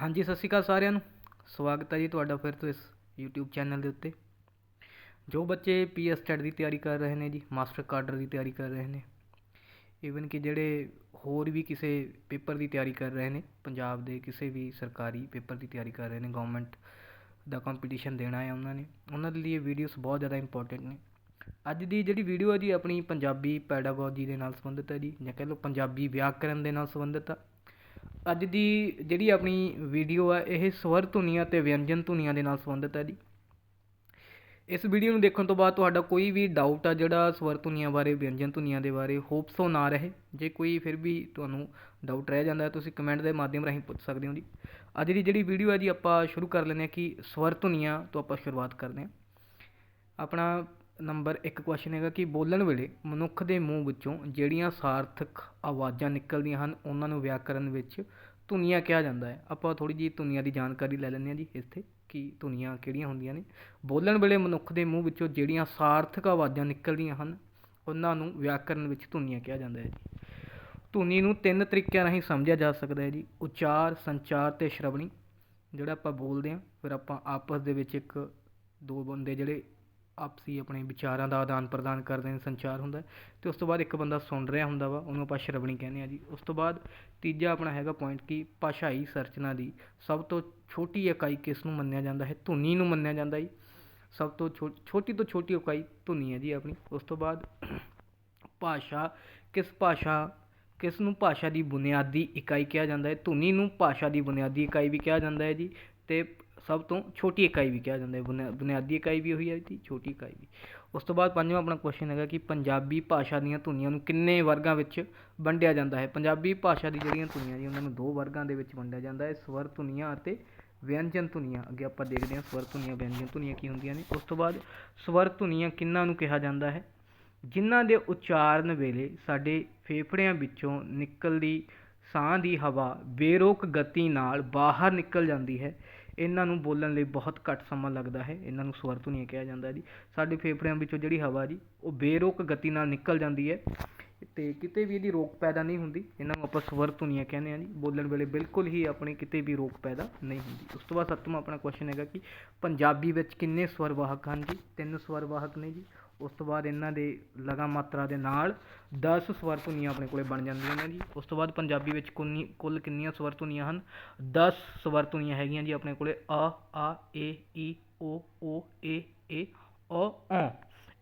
ਹਾਂਜੀ, ਸਤਿ ਸ਼੍ਰੀ ਅਕਾਲ ਸਾਰਿਆਂ ਨੂੰ। ਸਵਾਗਤ ਹੈ ਜੀ ਤੁਹਾਡਾ ਫਿਰ ਤੋਂ ਇਸ YouTube ਚੈਨਲ ਦੇ ਉੱਤੇ। ਜੋ ਬੱਚੇ ਪੀਐਸ ਟੈਟ ਦੀ ਤਿਆਰੀ ਕਰ ਰਹੇ ਨੇ ਜੀ ਮਾਸਟਰ ਕਾਡਰ ਦੀ ਤਿਆਰੀ ਕਰ ਰਹੇ ਨੇ ਈਵਨ ਕਿ ਜਿਹੜੇ ਹੋਰ ਵੀ ਕਿਸੇ ਪੇਪਰ ਦੀ ਤਿਆਰੀ ਕਰ ਰਹੇ ਨੇ, ਪੰਜਾਬ ਦੇ ਕਿਸੇ ਵੀ ਸਰਕਾਰੀ ਪੇਪਰ ਦੀ ਤਿਆਰੀ ਕਰ ਰਹੇ ਨੇ ਗਵਰਨਮੈਂਟ ਦਾ ਕੰਪੀਟੀਸ਼ਨ ਦੇਣਾ ਹੈ ਉਹਨਾਂ ਨੇ, ਉਹਨਾਂ ਦੇ ਲਈ ਇਹ ਵੀਡੀਓਸ ਬਹੁਤ ਜ਼ਿਆਦਾ ਇੰਪੋਰਟੈਂਟ ਨੇ। ਅੱਜ ਦੀ ਜਿਹੜੀ ਵੀਡੀਓ ਹੈ ਜੀ, ਆਪਣੀ ਪੰਜਾਬੀ ਪੈਡਾਗੋਜੀ ਦੇ ਨਾਲ ਸੰਬੰਧਿਤ ਹੈ ਜੀ, ਜਾਂ ਕਹਿ ਲਓ ਪੰਜਾਬੀ ਵਿਆਕਰਨ ਦੇ ਨਾਲ ਸੰਬੰਧਿਤ ਆ। ਅੱਜ ਦੀ ਜਿਹੜੀ ਆਪਣੀ ਵੀਡੀਓ ਆ, ਇਹ ਸਵਰ ਧੁਨੀਆਂ ਤੇ ਵਿਅੰਜਨ ਧੁਨੀਆਂ ਦੇ ਨਾਲ ਸੰਬੰਧਿਤ ਹੈ ਜੀ। ਇਸ ਵੀਡੀਓ ਨੂੰ ਦੇਖਣ ਤੋਂ ਬਾਅਦ ਤੁਹਾਡਾ ਕੋਈ ਵੀ ਡਾਊਟ ਆ ਜਿਹੜਾ ਸਵਰ ਧੁਨੀਆਂ ਬਾਰੇ, ਵਿਅੰਜਨ ਧੁਨੀਆਂ ਦੇ ਬਾਰੇ ਹੋਪ ਸੋ ਨਾ ਰਹੇ, ਜੇ ਕੋਈ ਫਿਰ ਵੀ ਤੁਹਾਨੂੰ ਡਾਊਟ ਰਹਿ ਜਾਂਦਾ, ਤੁਸੀਂ ਕਮੈਂਟ ਦੇ ਮਾਧਿਅਮ ਰਾਹੀਂ ਪੁੱਛ ਸਕਦੇ ਹੋ ਜੀ। ਅੱਜ ਦੀ ਜਿਹੜੀ ਵੀਡੀਓ ਹੈ ਜੀ, ਆਪਾਂ ਸ਼ੁਰੂ ਕਰ ਲੈਂਦੇ ਹਾਂ ਕਿ ਸਵਰ ਧੁਨੀਆਂ ਤੋਂ ਆਪਾਂ ਸ਼ੁਰੂਆਤ ਕਰਦੇ ਹਾਂ। ਆਪਣਾ ਨੰਬਰ ਇੱਕ ਕੁਸ਼ਚਨ ਹੈਗਾ ਕਿ ਬੋਲਣ ਵੇਲੇ ਮਨੁੱਖ ਦੇ ਮੂੰਹ ਵਿੱਚੋਂ ਜਿਹੜੀਆਂ ਸਾਰਥਕ ਆਵਾਜ਼ਾਂ ਨਿਕਲਦੀਆਂ ਹਨ, ਉਹਨਾਂ ਨੂੰ ਵਿਆਕਰਨ ਵਿੱਚ ਧੁਨੀਆਂ ਕਿਹਾ ਜਾਂਦਾ ਹੈ। ਆਪਾਂ ਥੋੜ੍ਹੀ ਜਿਹੀ ਧੁਨੀਆਂ ਦੀ ਜਾਣਕਾਰੀ ਲੈ ਲੈਂਦੇ ਹਾਂ ਜੀ ਇੱਥੇ ਕਿ ਧੁਨੀਆਂ ਕਿਹੜੀਆਂ ਹੁੰਦੀਆਂ ਨੇ। ਬੋਲਣ ਵੇਲੇ ਮਨੁੱਖ ਦੇ ਮੂੰਹ ਵਿੱਚੋਂ ਜਿਹੜੀਆਂ ਸਾਰਥਕ ਆਵਾਜ਼ਾਂ ਨਿਕਲਦੀਆਂ ਹਨ, ਉਹਨਾਂ ਨੂੰ ਵਿਆਕਰਨ ਵਿੱਚ ਧੁਨੀਆਂ ਕਿਹਾ ਜਾਂਦਾ ਹੈ ਜੀ। ਧੁਨੀ ਨੂੰ ਤਿੰਨ ਤਰੀਕਿਆਂ ਰਾਹੀਂ ਸਮਝਿਆ ਜਾ ਸਕਦਾ ਹੈ ਜੀ। ਉਚਾਰ, ਸੰਚਾਰ ਤੇ ਸ਼ਰਵਣੀ, ਜਿਹੜਾ ਆਪਾਂ ਬੋਲਦੇ ਹਾਂ, ਫਿਰ ਆਪਾਂ ਆਪਸ ਦੇ ਵਿੱਚ ਇੱਕ ਦੋ ਬੰਦੇ ਜਿਹੜੇ ਆਪਸੀ ਆਪਣੇ ਵਿਚਾਰਾਂ ਦਾ ਆਦਾਨ ਪ੍ਰਦਾਨ ਕਰਦੇ ਨੇ, ਸੰਚਾਰ ਹੁੰਦਾ ਅਤੇ ਉਸ ਤੋਂ ਬਾਅਦ ਇੱਕ ਬੰਦਾ ਸੁਣ ਰਿਹਾ ਹੁੰਦਾ ਵਾ, ਉਹਨੂੰ ਆਪਾਂ ਸ਼ਰਵਣੀ ਕਹਿੰਦੇ ਹਾਂ ਜੀ। ਉਸ ਤੋਂ ਬਾਅਦ ਤੀਜਾ ਆਪਣਾ ਹੈਗਾ ਪੁਆਇੰਟ ਕਿ ਭਾਸ਼ਾਈ ਸੰਰਚਨਾ ਦੀ ਸਭ ਤੋਂ ਛੋਟੀ ਇਕਾਈ ਕਿਸ ਨੂੰ ਮੰਨਿਆ ਜਾਂਦਾ ਹੈ? ਧੁਨੀ ਨੂੰ ਮੰਨਿਆ ਜਾਂਦਾ ਜੀ। ਸਭ ਤੋਂ ਛੋ, ਛੋਟੀ ਤੋਂ ਛੋਟੀ ਇਕਾਈ ਧੁਨੀ ਹੈ ਜੀ ਆਪਣੀ। ਉਸ ਤੋਂ ਬਾਅਦ ਭਾਸ਼ਾ, ਕਿਸ ਭਾਸ਼ਾ, ਕਿਸ ਨੂੰ ਭਾਸ਼ਾ ਦੀ ਬੁਨਿਆਦੀ ਇਕਾਈ ਕਿਹਾ ਜਾਂਦਾ ਹੈ? ਧੁਨੀ ਨੂੰ ਭਾਸ਼ਾ ਦੀ ਬੁਨਿਆਦੀ ਇਕਾਈ ਵੀ ਕਿਹਾ ਜਾਂਦਾ ਹੈ ਜੀ। ਅਤੇ ਸਭ ਤੋਂ ਛੋਟੀ ਇਕਾਈ ਵੀ ਕਿਹਾ ਜਾਂਦਾ ਹੈ। ਬੁਨਿਆਦੀ ਇਕਾਈ ਵੀ ਉਹੀ ਹੈ ਅਤੇ ਛੋਟੀ ਇਕਾਈ ਵੀ। ਉਸ ਤੋਂ ਬਾਅਦ ਪੰਜਵਾਂ ਆਪਣਾ ਕੁਸ਼ਚਨ ਹੈਗਾ ਕਿ ਪੰਜਾਬੀ ਭਾਸ਼ਾ ਦੀਆਂ ਧੁਨੀਆਂ ਨੂੰ ਕਿੰਨੇ ਵਰਗਾਂ ਵਿੱਚ ਵੰਡਿਆ ਜਾਂਦਾ ਹੈ? ਪੰਜਾਬੀ ਭਾਸ਼ਾ ਦੀ ਜਿਹੜੀਆਂ ਧੁਨੀਆਂ ਜੀ, ਉਹਨਾਂ ਨੂੰ ਦੋ ਵਰਗਾਂ ਦੇ ਵਿੱਚ ਵੰਡਿਆ ਜਾਂਦਾ ਹੈ, ਸਵਰ ਧੁਨੀਆਂ ਅਤੇ ਵਿਅੰਜਨ ਧੁਨੀਆਂ। ਅੱਗੇ ਆਪਾਂ ਦੇਖਦੇ ਹਾਂ ਸਵਰ ਧੁਨੀਆਂ, ਵਿਅੰਜਨ ਧੁਨੀਆਂ ਕੀ ਹੁੰਦੀਆਂ ਨੇ। ਉਸ ਤੋਂ ਬਾਅਦ ਸਵਰ ਧੁਨੀਆਂ ਕਿੰਨਾਂ ਨੂੰ ਕਿਹਾ ਜਾਂਦਾ ਹੈ? ਜਿਨ੍ਹਾਂ ਦੇ ਉਚਾਰਨ ਵੇਲੇ ਸਾਡੇ ਫੇਫੜਿਆਂ ਵਿੱਚੋਂ ਨਿਕਲਦੀ ਸਾਹ ਦੀ ਹਵਾ ਬੇਰੋਕ ਗਤੀ ਨਾਲ ਬਾਹਰ ਨਿਕਲ ਜਾਂਦੀ ਹੈ। ਇਹਨਾਂ ਨੂੰ ਬੋਲਣ ਲਈ ਬਹੁਤ ਘੱਟ ਸਮਾਂ ਲੱਗਦਾ ਹੈ। ਇਹਨਾਂ ਨੂੰ ਸਵਰ ਧੁਨੀਆਂ ਕਿਹਾ ਜਾਂਦਾ ਜੀ। ਸਾਡੇ ਫੇਫੜਿਆਂ ਵਿੱਚੋਂ ਜਿਹੜੀ ਹਵਾ ਜੀ, ਉਹ ਬੇਰੋਕ ਗਤੀ ਨਾਲ ਨਿਕਲ ਜਾਂਦੀ ਹੈ ਅਤੇ ਕਿਤੇ ਵੀ ਇਹਦੀ ਰੋਕ ਪੈਦਾ ਨਹੀਂ ਹੁੰਦੀ। ਇਹਨਾਂ ਨੂੰ ਆਪਾਂ ਸਵਰ ਧੁਨੀਆਂ ਕਹਿੰਦੇ ਹਾਂ ਜੀ। ਬੋਲਣ ਵੇਲੇ ਬਿਲਕੁਲ ਹੀ ਆਪਣੀ ਕਿਤੇ ਵੀ ਰੋਕ ਪੈਦਾ ਨਹੀਂ ਹੁੰਦੀ। ਉਸ ਤੋਂ ਬਾਅਦ ਸੱਤਵਾਂ ਆਪਣਾ ਕੁਐਸਚਨ ਹੈਗਾ ਕਿ ਪੰਜਾਬੀ ਵਿੱਚ ਕਿੰਨੇ ਸਵਰ ਵਾਹਕ ਹਨ ਜੀ? ਤਿੰਨ ਸਵਰ ਵਾਹਕ ਨੇ ਜੀ। ਉਸ ਤੋਂ ਬਾਅਦ ਇਹਨਾਂ ਦੇ ਲਗਾ ਮਾਤਰਾ ਦੇ ਨਾਲ ਦਸ ਸਵਰ ਧੁਨੀਆਂ ਆਪਣੇ ਕੋਲ ਬਣ ਜਾਂਦੀਆਂ ਨੇ ਜੀ। ਉਸ ਤੋਂ ਬਾਅਦ ਪੰਜਾਬੀ ਵਿੱਚ ਕੁੰਨੀ ਕੁੱਲ ਕਿੰਨੀਆਂ ਸਵਰ ਧੁਨੀਆਂ ਹਨ? ਦਸ ਸਵਰ ਧੁਨੀਆਂ ਹੈਗੀਆਂ ਜੀ ਆਪਣੇ ਕੋਲ। ਅ ਆ, ਏ, ਈ, ਓ ਓ, ਏ ਏ ਅ ਔ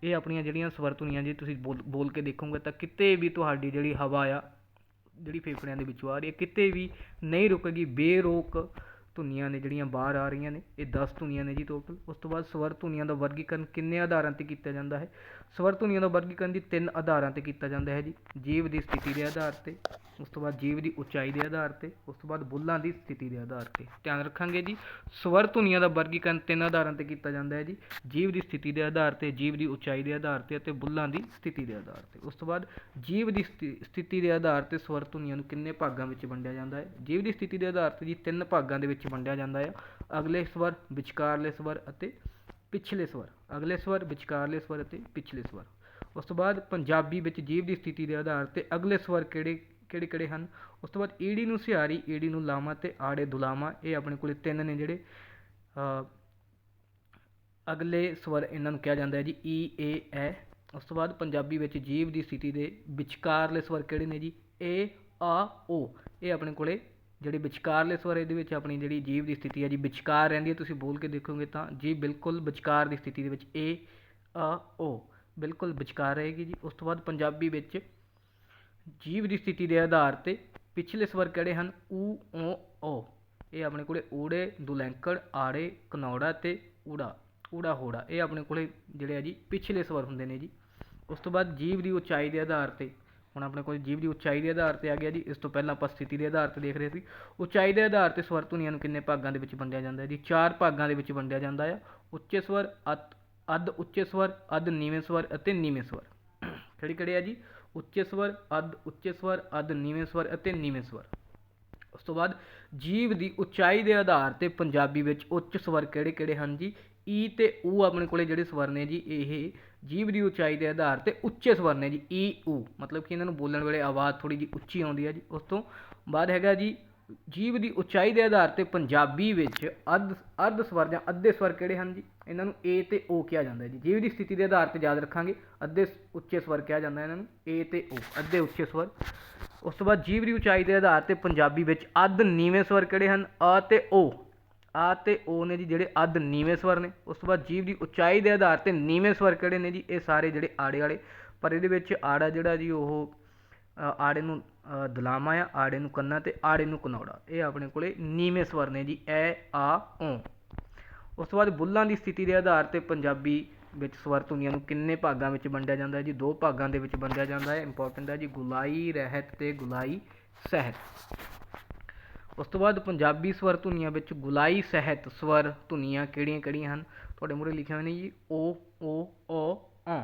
ਇਹ ਆਪਣੀਆਂ ਜਿਹੜੀਆਂ ਸਵਰ ਧੁਨੀਆਂ ਜੀ, ਤੁਸੀਂ ਬੋਲ ਬੋਲ ਕੇ ਦੇਖੋਗੇ ਤਾਂ ਕਿਤੇ ਵੀ ਤੁਹਾਡੀ ਜਿਹੜੀ ਹਵਾ ਆ, ਜਿਹੜੀ ਫੇਫੜਿਆਂ ਦੇ ਵਿੱਚੋਂ ਆ ਰਹੀ ਹੈ, ਕਿਤੇ ਵੀ ਨਹੀਂ ਰੁਕੇਗੀ। ਬੇਰੋਕ ਧੁਨੀਆਂ ਨੇ ਜਿਹੜੀਆਂ ਬਾਹਰ ਆ ਰਹੀਆਂ ਨੇ, ਇਹ 10 ਧੁਨੀਆਂ ਨੇ ਜੀ ਟੋਟਲ ਉਸ ਤੋਂ ਬਾਅਦ ਸਵਰ ਧੁਨੀਆਂ ਦਾ ਵਰਗੀਕਰਨ ਕਿੰਨੇ ਆਧਾਰਾਂ ਤੇ ਕੀਤਾ ਜਾਂਦਾ ਹੈ? ਸਵਰ ਧੁਨੀਆਂ ਦਾ ਵਰਗੀਕਰਨ ਦੀ ਤਿੰਨ ਆਧਾਰਾਂ ਤੇ ਕੀਤਾ ਜਾਂਦਾ ਹੈ ਜੀ। ਜੀਵ ਦੀ ਸਥਿਤੀ ਦੇ ਆਧਾਰ ਤੇ, ਉਸ ਤੋਂ ਬਾਅਦ ਜੀਵ ਦੀ ਉਚਾਈ ਦੇ ਆਧਾਰ ਤੇ, ਉਸ ਤੋਂ ਬਾਅਦ ਬੁੱਲਾਂ ਦੀ ਸਥਿਤੀ ਦੇ ਆਧਾਰ ਤੇ। ਧਿਆਨ ਰੱਖਾਂਗੇ ਜੀ, ਸਵਰ ਧੁਨੀਆਂ ਦਾ ਵਰਗੀਕਰਨ ਤਿੰਨ ਆਧਾਰਾਂ ਤੇ ਕੀਤਾ ਜਾਂਦਾ ਹੈ ਜੀ। ਜੀਵ ਦੀ ਸਥਿਤੀ ਦੇ ਆਧਾਰ ਤੇ, ਜੀਵ ਦੀ ਉਚਾਈ ਦੇ ਆਧਾਰ ਤੇ ਅਤੇ ਬੁੱਲਾਂ ਦੀ ਸਥਿਤੀ ਦੇ ਆਧਾਰ ਤੇ। ਉਸ ਤੋਂ ਬਾਅਦ ਜੀਵ ਦੀ ਸਥਿਤੀ ਦੇ ਆਧਾਰ ਤੇ ਸਵਰ ਧੁਨੀਆਂ ਨੂੰ ਕਿੰਨੇ ਭਾਗਾਂ ਵਿੱਚ ਵੰਡਿਆ ਜਾਂਦਾ ਹੈ? ਜੀਵ ਦੀ ਸਥਿਤੀ ਦੇ ਆਧਾਰ ਤੇ ਜੀ ਤਿੰਨ ਭਾਗਾਂ ਦੇ ਵਿੱਚ ਵੰਡਿਆ ਜਾਂਦਾ ਹੈ ਅਗਲੇ ਸਵਰ ਵਿਚਕਾਰਲੇ ਸਵਰ ਅਤੇ ਪਿਛਲੇ ਸਵਰ। ਅਗਲੇ ਸਵਰ ਵਿਚਕਾਰਲੇ ਸਵਰ ਅਤੇ ਪਿਛਲੇ ਸਵਰ। ਉਸ ਤੋਂ ਬਾਅਦ ਪੰਜਾਬੀ ਵਿੱਚ ਜੀਵ ਦੀ ਸਥਿਤੀ ਦੇ ਆਧਾਰ ਤੇ ਅਗਲੇ ਸਵਰ ਕਿਹੜੇ ਕਿਹੜੇ ਕਿਹੜੇ ਹਨ? ਉਸ ਤੋਂ ਬਾਅਦ ਈੜੀ ਨੂੰ ਸਿਹਾਰੀ, ਈੜੀ ਨੂੰ ਲਾਮਾ ਤੇ ਆੜੇ ਦੁਲਾਮਾ, ਇਹ ਆਪਣੇ ਕੋਲੇ ਤਿੰਨ ਨੇ ਜਿਹੜੇ ਅਗਲੇ ਸਵਰ ਇਹਨਾਂ ਨੂੰ ਕਿਹਾ ਜਾਂਦਾ ਹੈ ਜੀ, ਈ, ਏ, ਐ। ਉਸ ਤੋਂ ਬਾਅਦ ਪੰਜਾਬੀ ਵਿੱਚ ਜੀਵ ਦੀ ਸਥਿਤੀ ਦੇ ਵਿਚਕਾਰਲੇ ਸਵਰ ਕਿਹੜੇ ਨੇ ਜੀ? ਏ, ਆ, ਓ। ਇਹ ਆਪਣੇ ਕੋਲੇ ਜਿਹੜੇ ਵਿਚਕਾਰਲੇ ਸਵਰ ਇਹਦੇ ਵਿੱਚ ਆਪਣੀ ਜਿਹੜੀ ਜੀਵ ਦੀ ਸਥਿਤੀ ਹੈ, ਜੀ ਵਿਚਕਾਰ ਰਹਿੰਦੀ ਹੈ, ਤੁਸੀਂ ਬੋਲ ਕੇ ਦੇਖੋਗੇ ਤਾਂ, ਜੀ ਬਿਲਕੁਲ ਵਿਚਕਾਰ ਦੀ ਸਥਿਤੀ ਦੇ ਵਿੱਚ, ਏ ਆ ਓ, ਬਿਲਕੁਲ ਵਿਚਕਾਰ ਰਹੇਗੀ ਜੀ। ਉਸ ਤੋਂ ਬਾਅਦ ਪੰਜਾਬੀ ਵਿੱਚ ਜੀਵ ਦੀ ਸਥਿਤੀ ਦੇ ਆਧਾਰ ਤੇ ਪਿਛਲੇ ਸਵਰ ਕਿਹੜੇ ਹਨ? ਊ, ਓ ਓ। ਇਹ ਆਪਣੇ ਕੋਲੇ ਊੜੇ, ਦੁਲੈਂਕੜ, ਆੜੇ, ਕਨੌੜਾ ਤੇ ਊੜਾ ਊੜਾ ਹੋੜਾ। ਇਹ ਆਪਣੇ ਕੋਲੇ ਜਿਹੜੇ ਆ ਜੀ, ਪਿਛਲੇ ਸਵਰ ਹੁੰਦੇ ਨੇ ਜੀ। ਉਸ ਤੋਂ ਬਾਅਦ ਜੀਵ ਦੀ ਉਚਾਈ ਦੇ ਆਧਾਰ ਤੇ ਹੁਣ ਆਪਣੇ ਕੋਲ ਜੀਵ ਦੀ ਉਚਾਈ ਦੇ ਆਧਾਰ ਤੇ ਆ ਗਿਆ ਜੀ, ਇਸ ਤੋਂ ਪਹਿਲਾਂ ਆਪਾਂ ਸਥਿਤੀ ਦੇ ਆਧਾਰ ਤੇ ਦੇਖ ਰਹੇ ਸੀ। ਉਚਾਈ ਦੇ ਆਧਾਰ ਤੇ ਸਵਰ ਧੁਨੀਆਂ ਨੂੰ ਕਿੰਨੇ ਭਾਗਾਂ ਦੇ ਵਿੱਚ ਵੰਡਿਆ ਜਾਂਦਾ ਹੈ ਜੀ? ਚਾਰ ਭਾਗਾਂ ਦੇ ਵਿੱਚ ਵੰਡਿਆ ਜਾਂਦਾ ਆ। ਉੱਚੇ ਸਵਰ, ਅੱਧ ਉੱਚੇ ਸਵਰ, ਅੱਧ ਨੀਵੇਂ ਸਵਰ ਅਤੇ ਨੀਵੇਂ ਸਵਰ। ਕਿਹੜੇ ਕਿਹੜੇ ਆ ਜੀ? ਉੱਚੇ ਸਵਰ, ਅੱਧ ਉੱਚੇ ਸਵਰ, ਅੱਧ ਨੀਵੇਂ ਸਵਰ ਅਤੇ ਨੀਵੇਂ ਸਵਰ। ਉਸ ਤੋਂ ਬਾਅਦ ਜੀਵ ਦੀ ਉਚਾਈ ਦੇ ਆਧਾਰ ਤੇ ਪੰਜਾਬੀ ਵਿੱਚ ਉੱਚ ਸਵਰ ਕਿਹੜੇ ਕਿਹੜੇ ਹਨ ਜੀ? ਈ ਤੇ ਊ ਆਪਣੇ ਕੋਲੇ ਜਿਹੜੇ ਸਵਰ ਨੇ ਜੀ, ਇਹ ਜੀਵ ਦੀ ਉਚਾਈ ਦੇ ਆਧਾਰ ਤੇ ਉੱਚੇ ਸਵਰ ਨੇ ਜੀ, ਈ, ਊ। ਮਤਲਬ ਕਿ ਇਹਨਾਂ ਨੂੰ ਬੋਲਣ ਵੇਲੇ ਆਵਾਜ਼ ਥੋੜੀ ਜੀ ਉੱਚੀ ਆਉਂਦੀ ਹੈ ਜੀ। ਉਸ ਤੋਂ ਬਾਅਦ ਹੈਗਾ ਜੀ ਜੀਵ ਦੀ ਉਚਾਈ ਦੇ ਆਧਾਰ ਤੇ ਪੰਜਾਬੀ ਵਿੱਚ ਅਰਧ ਅਰਧ ਸਵਰ ਜਾਂ ਅੱਧੇ ਸਵਰ ਕਿਹੜੇ ਹਨ ਜੀ? ਇਹਨਾਂ ਨੂੰ ਏ ਤੇ ਓ ਕਿਹਾ ਜਾਂਦਾ ਜੀ। ਜੀਵ ਦੀ ਸਥਿਤੀ ਦੇ ਆਧਾਰ ਤੇ ਯਾਦ ਰੱਖਾਂਗੇ। ਅੱਧੇ ਸ- ਉੱਚੇ ਸਵਰ ਕਿਹਾ ਜਾਂਦਾ ਇਹਨਾਂ ਨੂੰ, ਏ ਤੇ ਓ, ਅੱਧੇ ਉੱਚੇ ਸਵਰ। ਉਸ ਤੋਂ ਬਾਅਦ ਜੀਵ ਦੀ ਉਚਾਈ ਦੇ ਆਧਾਰ ਤੇ ਪੰਜਾਬੀ ਵਿੱਚ ਅੱਧ ਨੀਵੇਂ ਸਵਰ ਕਿਹੜੇ ਹਨ? ਅ ਤੇ ਓ। ਆ ਤੇ ਓ ਨੇ ਜੀ ਜਿਹੜੇ ਅੱਧ ਨੀਵੇਂ ਸਵਰ ਨੇ ਉਸ ਤੋਂ ਬਾਅਦ ਜੀਵ ਦੀ ਉਚਾਈ ਦੇ ਆਧਾਰ ਤੇ ਨੀਵੇਂ ਸਵਰ ਕਿਹੜੇ ਨੇ ਜੀ? ਇਹ ਸਾਰੇ ਜਿਹੜੇ ਆੜੇ ਵਾਲੇ ਪਰ ਇਹਦੇ ਵਿੱਚ ਆੜਾ ਜਿਹੜਾ ਜੀ ਉਹ ਆੜੇ ਨੂੰ ਅ, ਦਲਾਮਾ ਆ ਆੜੇ ਨੂੰ ਕੰਨਾ ਤੇ ਆੜੇ ਨੂੰ ਕਨੌੜਾ ਇਹ ਆਪਣੇ ਕੋਲੇ ਨੀਵੇਂ ਸਵਰ ਨੇ ਜੀ ਐ ਆ ਓ। ਉਸ ਤੋਂ ਬਾਅਦ ਬੁੱਲਾਂ ਦੀ ਸਥਿਤੀ ਦੇ ਆਧਾਰ ਤੇ ਪੰਜਾਬੀ ਵਿੱਚ ਸਵਰ ਧੁਨੀਆਂ ਨੂੰ ਕਿੰਨੇ ਭਾਗਾਂ ਵਿੱਚ ਵੰਡਿਆ ਜਾਂਦਾ ਹੈ ਜੀ? ਦੋ ਭਾਗਾਂ ਦੇ ਵਿੱਚ ਵੰਡਿਆ ਜਾਂਦਾ ਹੈ ਇੰਪੋਰਟੈਂਟ ਹੈ ਜੀ ਗੁਲਾਈ ਰਹਿਤ ਤੇ ਗੁਲਾਈ ਸਹਿਤ। ਉਸ ਤੋਂ ਬਾਅਦ ਪੰਜਾਬੀ ਸਵਰ ਧੁਨੀਆਂ ਵਿੱਚ ਗੁਲਾਈ ਸਹਿਤ ਸਵਰ ਧੁਨੀਆਂ ਕਿਹੜੀਆਂ ਕਿਹੜੀਆਂ ਹਨ? ਤੁਹਾਡੇ ਮੂਹਰੇ ਲਿਖਿਆ ਹੋਇਆ ਨੇ ਜੀ, ਓ ਓ ਓ ਔ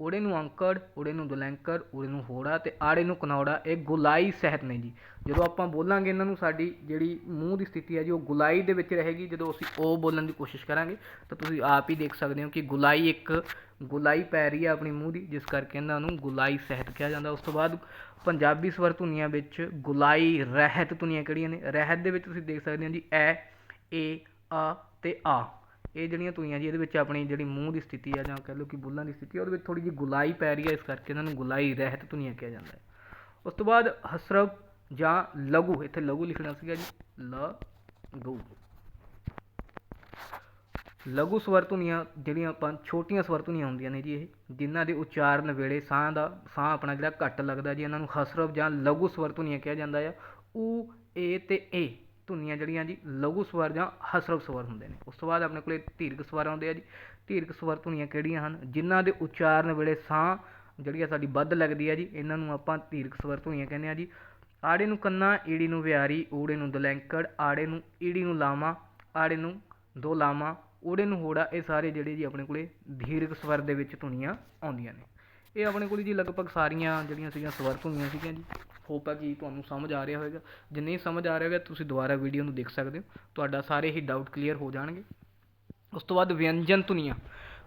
ਓੜੇ ਨੂੰ ਅੰਕੜ ਓੜੇ ਨੂੰ ਦੁਲੈਂਕੜ ਓੜੇ ਨੂੰ ਹੋੜਾ ਅਤੇ ਆੜੇ ਨੂੰ ਕਨੌੜਾ, ਇਹ ਗੁਲਾਈ ਸਹਿਤ ਨੇ ਜੀ। ਜਦੋਂ ਆਪਾਂ ਬੋਲਾਂਗੇ ਇਹਨਾਂ ਨੂੰ, ਸਾਡੀ ਜਿਹੜੀ ਮੂੰਹ ਦੀ ਸਥਿਤੀ ਹੈ ਜੀ, ਉਹ ਗੁਲਾਈ ਦੇ ਵਿੱਚ ਰਹੇਗੀ। ਜਦੋਂ ਅਸੀਂ ਉਹ ਬੋਲਣ ਦੀ ਕੋਸ਼ਿਸ਼ ਕਰਾਂਗੇ, ਤਾਂ ਤੁਸੀਂ ਆਪ ਹੀ ਦੇਖ ਸਕਦੇ ਹੋ ਕਿ ਗੁਲਾਈ ਇੱਕ ਗੁਲਾਈ ਪੈ ਰਹੀ ਹੈ ਆਪਣੀ ਮੂੰਹ ਦੀ, ਜਿਸ ਕਰਕੇ ਇਹਨਾਂ ਨੂੰ ਗੁਲਾਈ ਸਹਿਤ ਕਿਹਾ ਜਾਂਦਾ। ਉਸ ਤੋਂ ਬਾਅਦ ਪੰਜਾਬੀ ਸਵਰ ਧੁਨੀਆਂ ਵਿੱਚ ਗੁਲਾਈ ਰਹਿਤ ਧੁਨੀਆਂ ਕਿਹੜੀਆਂ ਨੇ? ਰਹਿਤ ਦੇ ਵਿੱਚ ਤੁਸੀਂ ਦੇਖ ਸਕਦੇ ਹੋ ਜੀ, ਐ, ਏ, ਆ ਤੇ ਆ। ਇਹ ਜਿਹੜੀਆਂ ਧੁਨੀਆਂ ਜੀ ਇਹਦੇ ਵਿੱਚ ਆਪਣੀ ਜਿਹੜੀ ਮੂੰਹ ਦੀ ਸਥਿਤੀ ਆ ਜਾਂ ਕਹਿ ਲਓ ਕਿ ਬੁੱਲਾਂ ਦੀ ਸਥਿਤੀ ਆ, ਉਹਦੇ ਵਿੱਚ ਥੋੜੀ ਜਿਹੀ ਗੁਲਾਈ ਪੈ ਰਹੀ ਹੈ ਇਸ ਕਰਕੇ ਇਹਨਾਂ ਨੂੰ ਗੁਲਾਈ ਰਹਿਤ ਧੁਨੀਆਂ ਕਿਹਾ ਜਾਂਦਾ ਹੈ। ਉਸ ਤੋਂ ਬਾਅਦ ਹਸਰਬ ਜਾਂ ਲਘੂ ਇੱਥੇ ਲਘੂ ਲਿਖਣਾ ਸੀਗਾ ਜੀ ਲ ਗੂ ਲਘੂ ਸਵਰ ਧੁਨੀਆਂ ਜਿਹੜੀਆਂ ਆਪਾਂ ਛੋਟੀਆਂ ਸਵਰ ਧੁਨੀਆਂ ਹੁੰਦੀਆਂ ਨੇ ਜੀ ਇਹ ਜਿਨ੍ਹਾਂ ਦੇ ਉਚਾਰਨ ਵੇਲੇ ਸਾਹ ਦਾ ਸਾਹ ਆਪਣਾ ਜਿਹੜਾ ਘੱਟ ਲੱਗਦਾ ਜੀ ਇਹਨਾਂ ਨੂੰ ਹਸਰਬ ਜਾਂ ਲਘੂ ਸਵਰ ਧੁਨੀਆਂ ਕਿਹਾ ਜਾਂਦਾ ਆ। ਊ ਏ ਤੇ ਏ। ਧੁਨੀਆਂ ਜਿਹੜੀਆਂ ਜੀ ਲਘੂ ਸਵਰ ਜਾਂ ਹਸਰਵ ਸਵਰ ਹੁੰਦੇ ਨੇ। ਉਸ ਤੋਂ ਬਾਅਦ ਆਪਣੇ ਕੋਲੇ ਧੀਰਕ ਸਵਰ ਆਉਂਦੇ ਆ ਜੀ। ਧੀਰਕ ਸਵਰ ਧੁਨੀਆਂ ਕਿਹੜੀਆਂ ਹਨ? ਜਿਨ੍ਹਾਂ ਦੇ ਉਚਾਰਨ ਵੇਲੇ ਸਾਹ ਜਿਹੜੀ ਆ ਸਾਡੀ ਵੱਧ ਲੱਗਦੀ ਹੈ ਜੀ, ਇਹਨਾਂ ਨੂੰ ਆਪਾਂ ਧੀਰਕ ਸਵਰ ਧੁਨੀਆਂ ਕਹਿੰਦੇ ਆ ਜੀ। ਆੜੇ ਨੂੰ ਕੰਨਾ, ਈੜੀ ਨੂੰ ਵਿਆਰੀ ਊੜੇ ਨੂੰ ਦਲੈਂਕੜ, ਆੜੇ ਨੂੰ ਈੜੀ ਨੂੰ ਲਾਮਾ, ਆੜੇ ਨੂੰ ਦੋ ਲਾਮਾ, ਊੜੇ ਨੂੰ ਹੋੜਾ, ਇਹ ਸਾਰੇ ਜਿਹੜੇ ਜੀ ਆਪਣੇ ਕੋਲੇ ਧੀਰਕ ਸਵਰ ਦੇ ਵਿੱਚ ਧੁਨੀਆਂ ਆਉਂਦੀਆਂ ਨੇ। ਇਹ ਆਪਣੇ ਕੋਲ ਜੀ ਲਗਭਗ ਸਾਰੀਆਂ ਜਿਹੜੀਆਂ ਸੀਗੀਆਂ ਸਵਰ ਧੁਨੀਆਂ ਸੀਗੀਆਂ ਜੀ। ਹੋਪ ਹੈ ਕਿ ਤੁਹਾਨੂੰ ਸਮਝ ਆ ਰਿਹਾ ਹੋਵੇਗਾ। ਜੇ ਨਹੀਂ ਸਮਝ ਆ ਰਿਹਾ ਹੋਵੇਗਾ, ਤੁਸੀਂ ਦੁਬਾਰਾ ਵੀਡੀਓ ਨੂੰ ਦੇਖ ਸਕਦੇ ਹੋ। ਤੁਹਾਡਾ ਸਾਰੇ ਹੀ ਡਾਊਟ ਕਲੀਅਰ ਹੋ ਜਾਣਗੇ। ਉਸ ਤੋਂ ਬਾਅਦ ਵਿਅੰਜਨ ਧੁਨੀਆਂ।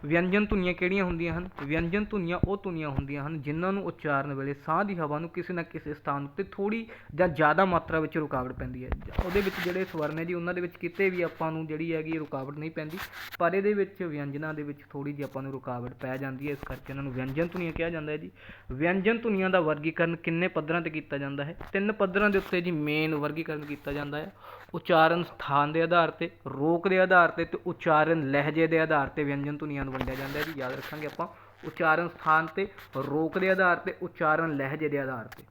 ਵਿਅੰਜਨ ਧੁਨੀਆਂ ਕਿਹੜੀਆਂ ਹੁੰਦੀਆਂ ਹਨ? ਵਿਅੰਜਨ ਧੁਨੀਆਂ ਉਹ ਧੁਨੀਆਂ ਹੁੰਦੀਆਂ ਹਨ ਜਿਨ੍ਹਾਂ ਨੂੰ ਉਚਾਰਨ ਵੇਲੇ ਸਾਹ ਦੀ ਹਵਾ ਨੂੰ ਕਿਸੇ ਨਾ ਕਿਸੇ ਸਥਾਨ ਉੱਤੇ ਥੋੜੀ ਜਾਂ ਜ਼ਿਆਦਾ ਮਾਤਰਾ ਵਿੱਚ ਰੁਕਾਵਟ ਪੈਂਦੀ ਹੈ। ਉਹਦੇ ਵਿੱਚ ਜਿਹੜੇ ਸਵਰ ਨੇ ਜੀ, ਉਹਨਾਂ ਦੇ ਵਿੱਚ ਕਿਤੇ ਵੀ ਆਪਾਂ ਨੂੰ ਜਿਹੜੀ ਹੈਗੀ ਰੁਕਾਵਟ ਨਹੀਂ ਪੈਂਦੀ, ਪਰ ਇਹਦੇ ਵਿੱਚ ਵਿਅੰਜਨਾਂ ਦੇ ਵਿੱਚ ਥੋੜੀ ਜਿਹੀ ਆਪਾਂ ਨੂੰ ਰੁਕਾਵਟ ਪੈ ਜਾਂਦੀ ਹੈ, ਇਸ ਕਰਕੇ ਇਹਨਾਂ ਨੂੰ ਵਿਅੰਜਨ ਧੁਨੀਆਂ ਕਿਹਾ ਜਾਂਦਾ ਹੈ ਜੀ। ਵਿਅੰਜਨ ਧੁਨੀਆਂ ਦਾ ਵਰਗੀਕਰਨ ਕਿੰਨੇ ਪੱਧਰਾਂ ਤੇ ਕੀਤਾ ਜਾਂਦਾ ਹੈ? ਤਿੰਨ ਪੱਧਰਾਂ ਦੇ ਉੱਤੇ ਜੀ ਮੇਨ ਵਰਗੀਕਰਨ ਕੀਤਾ ਜਾਂਦਾ ਹੈ। ਉਚਾਰਨ ਸਥਾਨ ਦੇ ਆਧਾਰ ਤੇ, ਰੋਕ ਦੇ ਆਧਾਰ ਤੇ ਤੇ ਉਚਾਰਨ ਲਹਿਜੇ ਦੇ ਆਧਾਰ ਤੇ ਵਿਅੰਜਨ ਧੁਨੀਆਂ ਨੂੰ ਵੰਡਿਆ ਜਾਂਦਾ ਹੈ ਜੀ। ਯਾਦ ਰੱਖਾਂਗੇ ਆਪਾਂ, ਉਚਾਰਨ ਸਥਾਨ ਤੇ, ਰੋਕ ਦੇ ਆਧਾਰ ਤੇ, ਉਚਾਰਨ ਲਹਿਜੇ ਦੇ ਆਧਾਰ ਤੇ।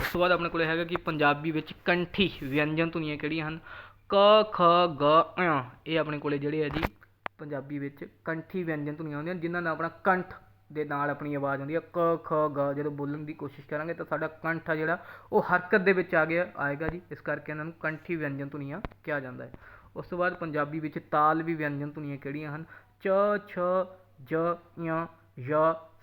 ਉਸ ਤੋਂ ਬਾਅਦ ਆਪਣੇ ਕੋਲ ਹੈਗਾ ਕਿ ਪੰਜਾਬੀ ਵਿੱਚ ਕੰਠੀ ਵਿਅੰਜਨ ਧੁਨੀਆਂ ਕਿਹੜੀਆਂ ਹਨ? ਕ, ਖ, ਗ ਇਹ ਆਪਣੇ ਕੋਲੇ ਜਿਹੜੇ ਆ ਜੀ, ਪੰਜਾਬੀ ਵਿੱਚ ਕੰਠੀ ਵਿਅੰਜਨ ਧੁਨੀਆਂ ਹੁੰਦੀਆਂ ਜਿਨ੍ਹਾਂ ਨਾਲ ਆਪਣਾ ਕੰਠ ਦੇ ਨਾਲ ਆਪਣੀ ਆਵਾਜ਼ ਆਉਂਦੀ ਹੈ ਕ, ਖ, ਗ, ਜਦੋਂ ਬੋਲਣ ਦੀ ਕੋਸ਼ਿਸ਼ ਕਰਾਂਗੇ ਤਾਂ ਸਾਡਾ ਕੰਠ ਆ ਜਿਹੜਾ, ਉਹ ਹਰਕਤ ਦੇ ਵਿੱਚ ਆ ਗਿਆ, ਆਏਗਾ ਜੀ। ਇਸ ਕਰਕੇ ਇਹਨਾਂ ਨੂੰ ਕੰਠੀ ਵਿਅੰਜਨ ਧੁਨੀਆਂ ਕਿਹਾ ਜਾਂਦਾ ਹੈ। ਉਸ ਤੋਂ ਬਾਅਦ ਪੰਜਾਬੀ ਵਿੱਚ ਤਾਲ ਵੀ ਵਿਅੰਜਨ ਧੁਨੀਆਂ ਕਿਹੜੀਆਂ ਹਨ? ਚ, ਛ, ਜ, ঞ, ਯ,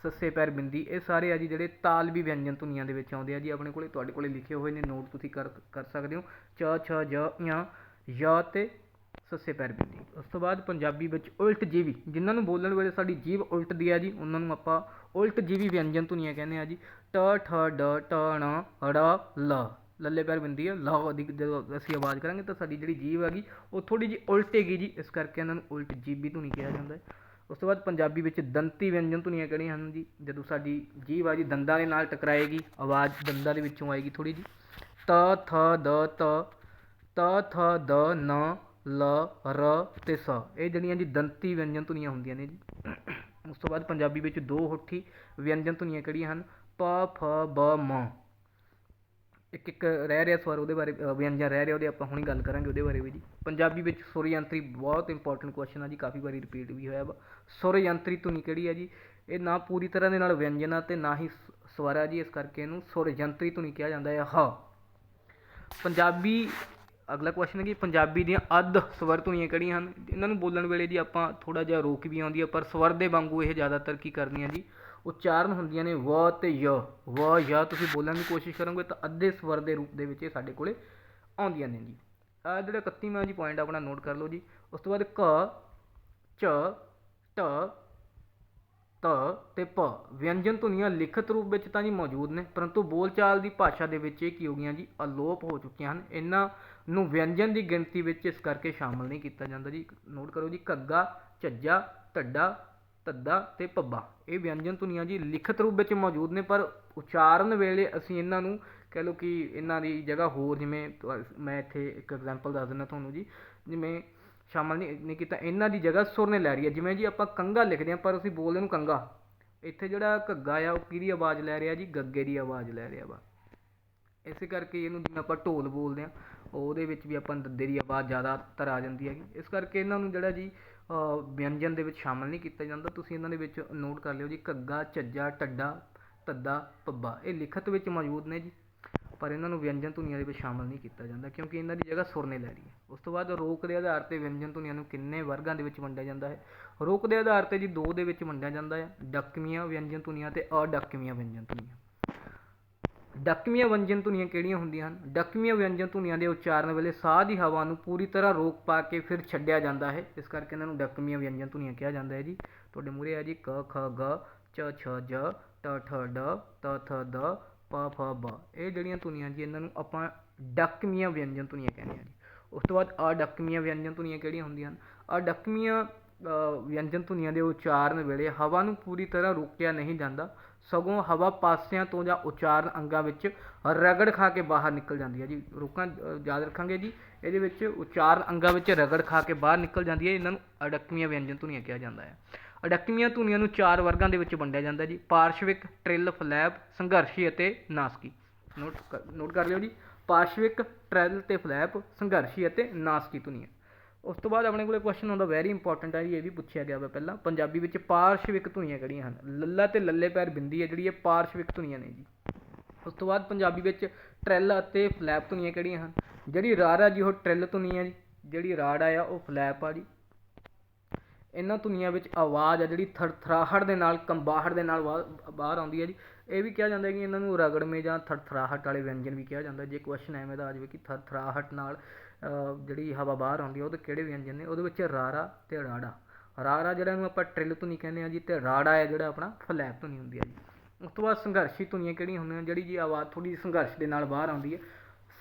ਸੱਸੇ ਪੈਰ ਬਿੰਦੀ। ਇਹ ਸਾਰੇ ਆ ਜੀ ਜਿਹੜੇ ਤਾਲ ਵੀ ਵਿਅੰਜਨ ਧੁਨੀਆਂ ਦੇ ਵਿੱਚ ਆਉਂਦੇ ਆ ਜੀ। ਆਪਣੇ ਕੋਲੇ, ਤੁਹਾਡੇ ਕੋਲੇ ਲਿਖੇ ਹੋਏ ਨੇ, ਨੋਟ ਤੁਸੀਂ ਕਰ ਕਰ ਸਕਦੇ ਹੋ। ਚ, ਛ, ਜ, ঞ, ਯ ਤੇ ਸੱਸੇ ਪੈਰ ਬਿੰਦੀ ਉਸ ਤੋਂ ਬਾਅਦ ਪੰਜਾਬੀ ਵਿੱਚ ਉਲਟ ਜੀਵੀ, ਜਿਨ੍ਹਾਂ ਨੂੰ ਬੋਲਣ ਵੇਲੇ ਸਾਡੀ ਜੀਭ ਉਲਟਦੀ ਆ ਜੀ, ਉਹਨਾਂ ਨੂੰ ਆਪਾਂ ਉਲਟ ਜੀਵੀ ਵਿਅੰਜਨ ਧੁਨੀਆਂ ਕਹਿੰਦੇ ਆ ਜੀ। ਟ, ਠ, ਡ, ਟ, ਣ, ੜ, ਲ। ਲੱਲੇ ਪੈਰ ਬਿੰਦੀ ਆ। ਲ ਦੀ ਜਦੋਂ ਅਸੀਂ ਆਵਾਜ਼ ਕਰਾਂਗੇ ਤਾਂ ਸਾਡੀ ਜਿਹੜੀ ਜੀਭ ਹੈਗੀ ਉਹ ਥੋੜੀ ਜਿਹੀ ਉਲਟੇਗੀ ਜੀ। ਇਸ ਕਰਕੇ ਇਹਨਾਂ ਨੂੰ ਉਲਟ ਜੀਵੀ ਧੁਨੀ ਕਿਹਾ ਜਾਂਦਾ ਹੈ। ਉਸ ਤੋਂ ਬਾਅਦ ਪੰਜਾਬੀ ਵਿੱਚ ਦੰਤੀ ਵਿਅੰਜਨ ਧੁਨੀਆਂ ਕਿਹੜੀਆਂ ਹਨ ਜੀ? ਜਦੋਂ ਸਾਡੀ ਜੀਭ ਆ ਜੀ, ਦੰਦਾਂ ਦੇ ਨਾਲ ਟਕਰਾਏਗੀ, ਆਵਾਜ਼ ਦੰਦਾਂ ਦੇ ਵਿੱਚੋਂ ਆਏਗੀ ਥੋੜੀ ਜੀ ਤ, ਥ, ਦ, ਤ। ਤ, ਥ, ਦ, ਨ। ਲ, ਰ ਅਤੇ ਸ। ਇਹ ਜਿਹੜੀਆਂ ਜੀ ਦੰਤੀ ਵਿਅੰਜਨ ਧੁਨੀਆਂ ਹੁੰਦੀਆਂ ਨੇ ਜੀ। ਉਸ ਤੋਂ ਬਾਅਦ ਪੰਜਾਬੀ ਵਿੱਚ ਦੋ ਹੋਠੀ ਵਿਅੰਜਨ ਧੁਨੀਆਂ ਕਿਹੜੀਆਂ ਹਨ? ਪ, ਫ, ਬ, ਮ। ਇੱਕ ਇੱਕ ਰਹਿ ਰਿਹਾ ਸਵਰ ਉਹਦੇ ਬਾਰੇ ਵਿਅੰਜਨ ਰਹਿ ਰਿਹਾ ਉਹਦੇ ਆਪਾਂ ਹੁਣੀ ਗੱਲ ਕਰਾਂਗੇ ਉਹਦੇ ਬਾਰੇ ਵੀ ਜੀ। ਪੰਜਾਬੀ ਵਿੱਚ ਸੁਰ ਯੰਤਰੀ ਬਹੁਤ ਇੰਪੋਰਟੈਂਟ ਕੁਐਸਚਨ ਆ ਜੀ, ਕਾਫੀ ਵਾਰੀ ਰਿਪੀਟ ਵੀ ਹੋਇਆ ਵਾ। ਸੁਰ ਯੰਤਰੀ ਧੁਨੀ ਕਿਹੜੀ ਆ ਜੀ? ਇਹ ਨਾ ਪੂਰੀ ਤਰ੍ਹਾਂ ਦੇ ਨਾਲ ਵਿਅੰਜਨ ਆ ਤੇ ਨਾ ਹੀ ਸਵਰ ਆ ਜੀ, ਇਸ ਕਰਕੇ ਇਹਨੂੰ ਸੁਰ ਯੰਤਰੀ ਧੁਨੀ ਕਿਹਾ ਜਾਂਦਾ ਹੈ, ਹ। ਪੰਜਾਬੀ ਅਗਲਾ ਕੁਐਸਚਨ ਹੈ ਕਿ ਪੰਜਾਬੀ ਦੀਆਂ ਅੱਧ ਸਵਰ ਧੁਨੀਆਂ ਕਿਹੜੀਆਂ ਹਨ? ਇਹਨਾਂ ਨੂੰ ਬੋਲਣ ਵੇਲੇ ਜੀ ਆਪਾਂ ਥੋੜਾ ਜਿਹਾ ਰੋਕ ਵੀ ਆਉਂਦੀ ਹੈ, ਪਰ ਸਵਰ ਦੇ ਵਾਂਗੂ ਇਹ ਜ਼ਿਆਦਾਤਰ ਕੀ ਕਰਦੀਆਂ ਜੀ? ਉਚਾਰਨ ਹੁੰਦੀਆਂ ਨੇ ਵ ਤੇ ਯ। ਵ, ਯ ਤੁਸੀਂ ਬੋਲਣ ਦੀ ਕੋਸ਼ਿਸ਼ ਕਰੋਗੇ ਤਾਂ ਅੱਧੇ ਸਵਰ ਦੇ ਰੂਪ ਦੇ ਵਿੱਚ ਇਹ ਸਾਡੇ ਕੋਲੇ ਆਉਂਦੀਆਂ ਨੇ ਜੀ। ਆ ਜਿਹੜਾ 31ਵਾਂ ਜੀ ਪੁਆਇੰਟ ਆਪਣਾ ਨੋਟ ਕਰ ਲਓ ਜੀ। ਉਸ ਤੋਂ ਬਾਅਦ ਕ, ਚ, ਟ, ਤ ਤੇ ਪ। ਵਿਅੰਜਨ ਧੁਨੀਆਂ ਲਿਖਤ ਰੂਪ ਵਿੱਚ ਤਾਂ ਜੀ ਮੌਜੂਦ ਨੇ, ਪਰੰਤੂ ਬੋਲਚਾਲ ਦੀ ਭਾਸ਼ਾ ਦੇ ਵਿੱਚ ਇਹ ਕੀ ਹੋ ਗਈਆਂ ਜੀ? ਅਲੋਪ ਹੋ ਚੁੱਕੀਆਂ ਹਨ। ਇਹਨਾਂ ਨੂੰ ਵਿਅੰਜਨ ਦੀ ਗਿਣਤੀ ਵਿੱਚ ਇਸ ਕਰਕੇ ਸ਼ਾਮਲ ਨਹੀਂ ਕੀਤਾ ਜਾਂਦਾ ਜੀ। ਨੋਟ ਕਰੋ ਜੀ, ਘੱਗਾ, ਝੱਜਾ, ਢੱਡਾ, ਧੱਦਾ ਤੇ ਪੱਬਾ ਇਹ ਵਿਅੰਜਨ ਧੁਨੀਆਂ ਜੀ ਲਿਖਤ ਰੂਪ ਵਿੱਚ ਮੌਜੂਦ ਨੇ, ਪਰ ਉਚਾਰਨ ਵੇਲੇ ਅਸੀਂ ਇਹਨਾਂ ਨੂੰ ਕਹਿ ਲਓ ਕਿ ਇਹਨਾਂ ਦੀ ਜਗ੍ਹਾ ਹੋਰ ਜਿਵੇਂ ਮੈਂ ਇੱਥੇ ਇੱਕ ਐਗਜ਼ਾਮਪਲ ਦੱਸ ਦਿੰਦਾ ਤੁਹਾਨੂੰ ਜੀ। ਜਿਵੇਂ ਸ਼ਾਮਲ ਨਹੀਂ ਨਹੀਂ ਕੀਤਾ, ਇਹਨਾਂ ਦੀ ਜਗ੍ਹਾ ਸੁਰ ਨੇ ਲੈ ਰਹੀ ਹੈ। ਜਿਵੇਂ ਜੀ ਆਪਾਂ ਕੰਗਾ ਲਿਖਦੇ ਹਾਂ, ਪਰ ਅਸੀਂ ਬੋਲਦੇ ਨੂੰ ਕੰਗਾ ਇੱਥੇ ਜਿਹੜਾ ਘੱਗਾ ਆ, ਉਹ ਕਿਹਦੀ ਆਵਾਜ਼ ਲੈ ਰਿਹਾ ਜੀ? ਗੱਗੇ ਦੀ ਆਵਾਜ਼ ਲੈ ਰਿਹਾ ਵਾ। ਇਸੇ ਕਰਕੇ ਇਹਨੂੰ ਜਿਵੇਂ ਆਪਾਂ ਢੋਲ ਬੋਲਦੇ ਹਾਂ, ਉਹਦੇ ਵਿੱਚ ਵੀ ਆਪਾਂ ਦੱਦੇ ਦੀ ਆਵਾਜ਼ ਜ਼ਿਆਦਾਤਰ ਆ ਜਾਂਦੀ ਹੈਗੀ। ਇਸ ਕਰਕੇ ਇਹਨਾਂ ਨੂੰ ਜਿਹੜਾ ਜੀ ਵਿਅੰਜਨ ਦੇ ਵਿੱਚ ਸ਼ਾਮਿਲ ਨਹੀਂ ਕੀਤਾ ਜਾਂਦਾ। ਤੁਸੀਂ ਇਹਨਾਂ ਦੇ ਵਿੱਚ ਨੋਟ ਕਰ ਲਿਓ ਜੀ, ਘੱਗਾ, ਝੱਜਾ ਟੱਡਾ ਧੱਦਾ ਪੱਬਾ। ਇਹ ਲਿਖਤ ਵਿੱਚ ਮੌਜੂਦ ਨੇ ਜੀ, ਪਰ ਇਹਨਾਂ ਨੂੰ ਵਿਅੰਜਨ ਧੁਨੀਆਂ ਦੇ ਵਿੱਚ ਸ਼ਾਮਲ ਨਹੀਂ ਕੀਤਾ ਜਾਂਦਾ, ਕਿਉਂਕਿ ਇਹਨਾਂ ਦੀ ਜਗ੍ਹਾ ਸੁਰ ਨੇ ਲੈ ਲਈ ਹੈ। ਉਸ ਤੋਂ ਬਾਅਦ ਰੋਕ ਦੇ ਆਧਾਰ ਤੇ ਵਿਅੰਜਨ ਧੁਨੀਆਂ ਨੂੰ ਕਿੰਨੇ ਵਰਗਾਂ ਦੇ ਵਿੱਚ ਵੰਡਿਆ ਜਾਂਦਾ ਹੈ? ਰੋਕ ਦੇ ਆਧਾਰ ਤੇ ਜੀ ਦੋ ਦੇ ਵਿੱਚ ਵੰਡਿਆ ਜਾਂਦਾ ਹੈ। ਡੱਕਵੀਆਂ ਵਿਅੰਜਨ ਧੁਨੀਆਂ ਤੇ ਅਡੱਕਵੀਆਂ ਵਿਅੰਜਨ ਧੁਨੀਆਂ। ਡੱਕਵੀਆਂ ਵਿਅੰਜਨ ਧੁਨੀਆਂ ਕਿਹੜੀਆਂ ਹੁੰਦੀਆਂ ਹਨ? ਡੱਕਵੀਆਂ ਵਿਅੰਜਨ ਧੁਨੀਆਂ ਦੇ ਉਚਾਰਨ ਵੇਲੇ ਸਾਹ ਦੀ ਹਵਾ ਨੂੰ ਪੂਰੀ ਤਰ੍ਹਾਂ ਰੋਕ ਪਾ ਕੇ ਫਿਰ ਛੱਡਿਆ ਜਾਂਦਾ ਹੈ। ਇਸ ਕਰਕੇ ਇਹਨਾਂ ਨੂੰ ਡੱਕਵੀਆਂ ਵਿਅੰਜਨ ਧੁਨੀਆਂ ਕਿਹਾ ਜਾਂਦਾ ਹੈ ਜੀ। ਤੁਹਾਡੇ ਮੂਹਰੇ ਆ ਜੀ ਕ ਖ ਗ ਚ ਛ ਜ ਟ ਠ ਡ ਤ ਥ ਦ ਪ ਫ ਬ। ਇਹ ਜਿਹੜੀਆਂ ਧੁਨੀਆਂ ਜੀ ਇਹਨਾਂ ਨੂੰ ਆਪਾਂ ਡੱਕਵੀਆਂ ਵਿਅੰਜਨ ਧੁਨੀਆਂ ਕਹਿੰਦੇ ਹਾਂ ਜੀ। ਉਸ ਤੋਂ ਬਾਅਦ ਅਡੱਕਵੀਆਂ ਵਿਅੰਜਨ ਧੁਨੀਆਂ ਕਿਹੜੀਆਂ ਹੁੰਦੀਆਂ ਹਨ? ਅਡੱਕਵੀਆਂ ਅ, ਵਿਅੰਜਨ ਧੁਨੀਆਂ ਦੇ ਉਚਾਰਨ ਵੇਲੇ ਹਵਾ ਨੂੰ ਪੂਰੀ ਤਰ੍ਹਾਂ ਰੋਕਿਆ ਨਹੀਂ ਜਾਂਦਾ। ਸਗੋਂ ਹਵਾ ਪਾਸਿਆਂ ਤੋਂ ਜਾਂ ਉਚਾਰਨ ਅੰਗਾਂ ਵਿੱਚ ਰਗੜ ਖਾ ਕੇ ਬਾਹਰ ਨਿਕਲ ਜਾਂਦੀ ਹੈ ਜੀ। ਰੋਕਾਂ ਯਾਦ ਰੱਖਾਂਗੇ ਜੀ, ਇਹਦੇ ਵਿੱਚ ਉਚਾਰਨ ਅੰਗਾਂ ਵਿੱਚ ਰਗੜ ਖਾ ਕੇ ਬਾਹਰ ਨਿਕਲ ਜਾਂਦੀ ਹੈ। ਇਹਨਾਂ ਨੂੰ ਅਡੱਕਵੀਆਂ ਵਿਅੰਜਨ ਧੁਨੀਆਂ ਕਿਹਾ ਜਾਂਦਾ ਹੈ। ਅਡੱਕਵੀਆਂ ਧੁਨੀਆਂ ਨੂੰ ਚਾਰ ਵਰਗਾਂ ਦੇ ਵਿੱਚ ਵੰਡਿਆ ਜਾਂਦਾ ਜੀ। ਪਾਰਸ਼ਵਿਕ, ਟ੍ਰਿਲ, ਫਲੈਪ, ਸੰਘਰਸ਼ੀ ਅਤੇ ਨਾਸਕੀ। ਨੋਟ ਕਰ- ਨੋਟ ਕਰ ਲਿਓ ਜੀ। ਪਾਰਸ਼ਵਿਕ, ਟ੍ਰਿਲ ਤੇ ਫਲੈਪ, ਸੰਘਰਸ਼ੀ ਅਤੇ ਨਾਸਕੀ ਧੁਨੀਆਂ। ਉਸ ਤੋਂ ਬਾਅਦ ਆਪਣੇ ਕੋਲੇ ਕੁਐਸਚਨ ਆਉਂਦਾ ਵੈਰੀ ਇੰਪੋਰਟੈਂਟ ਹੈ ਜੀ, ਇਹ ਵੀ ਪੁੱਛਿਆ ਗਿਆ ਵਾ ਪਹਿਲਾਂ। ਪੰਜਾਬੀ ਵਿੱਚ ਪਾਰਸ਼ਵਿਕ ਧੁਨੀਆਂ ਕਿਹੜੀਆਂ ਹਨ? ਲੱਲਾ ਤੇ ਲੱਲੇ ਪੈਰ ਬਿੰਦੀ ਹੈ, ਜਿਹੜੀ ਇਹ ਪਾਰਸ਼ਵਿਕ ਧੁਨੀਆਂ ਨੇ ਜੀ। ਉਸ ਤੋਂ ਬਾਅਦ ਪੰਜਾਬੀ ਵਿੱਚ ਟ੍ਰਿਲ ਅਤੇ ਫਲੈਪ ਧੁਨੀਆਂ ਕਿਹੜੀਆਂ ਹਨ? ਜਿਹੜੀ ਰਾੜ ਜੀ, ਉਹ ਟ੍ਰਿਲ ਧੁਨੀ ਹੈ ਜੀ। ਜਿਹੜੀ ਰਾੜ ਆ ਉਹ ਫਲੈਪ ਆ ਜੀ। ਇਹਨਾਂ ਧੁਨੀਆਂ ਵਿੱਚ ਆਵਾਜ਼ ਆ, ਜਿਹੜੀ ਥਰਥਰਾਹਟ ਦੇ ਨਾਲ, ਕੰਬਾਹਟ ਦੇ ਨਾਲ ਬਾਹਰ ਬਾਹਰ ਆਉਂਦੀ ਹੈ ਜੀ। ਇਹ ਵੀ ਕਿਹਾ ਜਾਂਦਾ ਹੈ ਕਿ ਇਹਨਾਂ ਨੂੰ ਰਗੜਵੇਂ ਜਾਂ ਥਰਥਰਾਹਟ ਵਾਲੇ ਵਿਅੰਜਨ ਵੀ ਕਿਹਾ ਜਾਂਦਾ ਜੇ ਕੁਐਸਚਨ ਐਵੇਂ ਦਾ ਆ ਜਾਵੇ ਕਿ ਥਰਥਰਾਹਟ ਨਾਲ ਜਿਹੜੀ ਹਵਾ ਬਾਹਰ ਆਉਂਦੀ ਹੈ ਉਹਦੇ ਕਿਹੜੇ ਵਿਅੰਜਨ ਨੇ, ਉਹਦੇ ਵਿੱਚ ਰਾਰਾ ਅਤੇ ਰਾੜਾ। ਰਾਰਾ ਜਿਹੜਾ ਨੂੰ ਆਪਾਂ ਟ੍ਰਿਲ ਧੁਨੀ ਕਹਿੰਦੇ ਹਾਂ ਜੀ ਅਤੇ ਰਾੜਾ ਹੈ ਜਿਹੜਾ ਆਪਣਾ ਫਲੈਪ ਧੁਨੀ ਹੁੰਦੀ ਹੈ ਜੀ। ਉਸ ਤੋਂ ਬਾਅਦ ਸੰਘਰਸ਼ੀ ਧੁਨੀਆਂ ਕਿਹੜੀਆਂ ਹੁੰਦੀਆਂ, ਜਿਹੜੀ ਜੀ ਆਵਾਜ਼ ਥੋੜੀ ਸੰਘਰਸ਼ ਦੇ ਨਾਲ ਬਾਹਰ ਆਉਂਦੀ ਹੈ